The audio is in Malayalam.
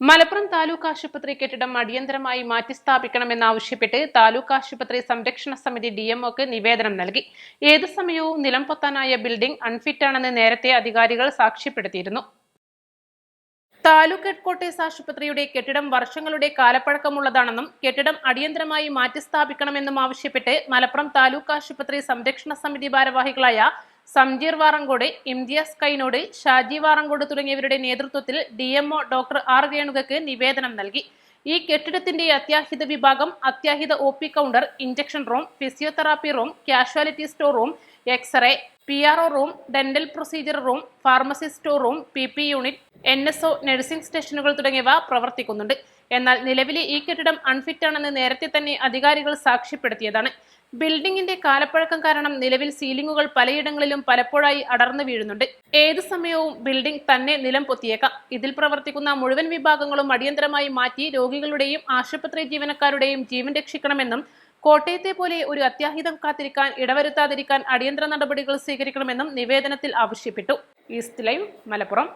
മലപ്പുറം താലൂക്ക് ആശുപത്രി കെട്ടിടം അടിയന്തരമായി മാറ്റിസ്ഥാപിക്കണമെന്നാവശ്യപ്പെട്ട് താലൂക്ക് ആശുപത്രി സംരക്ഷണ സമിതി ഡിഎംഒക്ക് നിവേദനം നൽകി. ഏതു സമയവും നിലം പൊത്താനായ ബിൽഡിംഗ് അൺഫിറ്റാണെന്ന് നേരത്തെ അധികാരികൾ സാക്ഷ്യപ്പെടുത്തിയിരുന്നു. താലൂക്ക് ഹെഡ്ക്വാർട്ടേഴ്സ് ആശുപത്രിയുടെ കെട്ടിടം വർഷങ്ങളുടെ കാലപ്പഴക്കമുള്ളതാണെന്നും കെട്ടിടം അടിയന്തരമായി മാറ്റിസ്ഥാപിക്കണമെന്നും ആവശ്യപ്പെട്ട് മലപ്പുറം താലൂക്ക് ആശുപത്രി സംരക്ഷണ സമിതി ഭാരവാഹികളായ സംജീർ വാറങ്കോട് ഇംതിയാസ് കൈനോട് ഷാജി വാറങ്കോട് തുടങ്ങിയവരുടെ നേതൃത്വത്തിൽ ഡി എംഒ ഡോക്ടർ ആർ രേണുകക്ക് നിവേദനം നൽകി. ഈ കെട്ടിടത്തിന്റെ അത്യാഹിത വിഭാഗം അത്യാഹിത O P counter injection room physiotherapy room casualty store room x-ray P R O room dental procedure room pharmacy store room P P unit N S O nursing സ്റ്റേഷനുകൾ തുടങ്ങിയവ പ്രവർത്തിക്കുന്നുണ്ട്. എന്നാൽ നിലവിലെ ഈ കെട്ടിടം അൺഫിറ്റ് ആണെന്ന് നേരത്തെ തന്നെ അധികാരികൾ സാക്ഷ്യപ്പെടുത്തിയതാണ്. ബിൽഡിംഗിന്റെ കാലപ്പഴക്കം കാരണം നിലവിൽ സീലിംഗുകൾ പലയിടങ്ങളിലും പലപ്പോഴായി അടർന്നു വീഴുന്നുണ്ട്. ഏതു സമയവും ബിൽഡിംഗ് തന്നെ നിലം പൊത്തിയേക്കാം. ഇതിൽ പ്രവർത്തിക്കുന്ന മുഴുവൻ വിഭാഗങ്ങളും അടിയന്തരമായി മാറ്റി രോഗികളുടെയും ആശുപത്രി ജീവനക്കാരുടെയും ജീവൻ രക്ഷിക്കണമെന്നും കോട്ടയത്തെ പോലെ ഒരു അത്യാഹിതം കാത്തിരിക്കാൻ ഇടവരുത്താതിരിക്കാൻ അടിയന്തര നടപടികൾ സ്വീകരിക്കണമെന്നും നിവേദനത്തിൽ ആവശ്യപ്പെട്ടു. East live Malappuram.